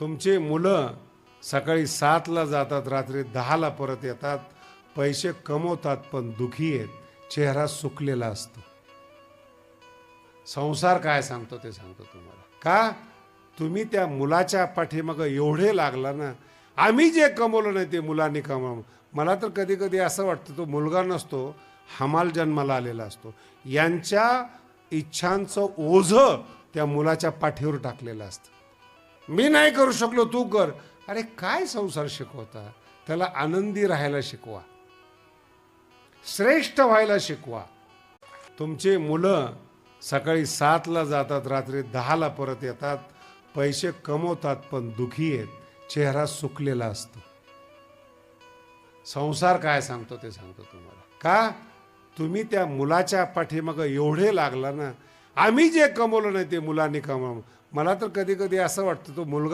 तुमचे मुलं सकाळी सातला जातात रात्री दहाला परत येतात. पैसे कमवतात पण दुखी आहेत. चेहरा सुकलेला असतो. संसार काय सांगतो ते सांगतो तुम्हाला. का? तुम्ही त्या मुलाच्या पाठीमागं एवढे लागला ना आम्ही जे कमवलं नाही ते मुलांनी कमव मला तर कधी कधी असं वाटतं तो मुलगा नसतो हमाल जन्माला आलेला असतो. यांच्या इच्छांचं ओझं त्या मुलाच्या पाठीवर टाकलेलं असतं. मी नाही करू शकलो तू कर. अरे काय संसार शिकवता? त्याला आनंदी राहायला शिकवा. श्रेष्ठ व्हायला शिकवा. तुमचे मुलं सकाळी सातला जातात रात्री दहाला परत येतात. पैसे कमवतात पण दुखी आहेत. चेहरा सुकलेला असतो. संसार काय सांगतो ते सांगतो तुम्हाला. का? तुम्ही त्या मुलाच्या पाठीमागं एवढे लागला ना. आम्ही जे कमवलं नाही ते मुलांनी कमव मला तर कधी कधी असं वाटतं तो मुलगा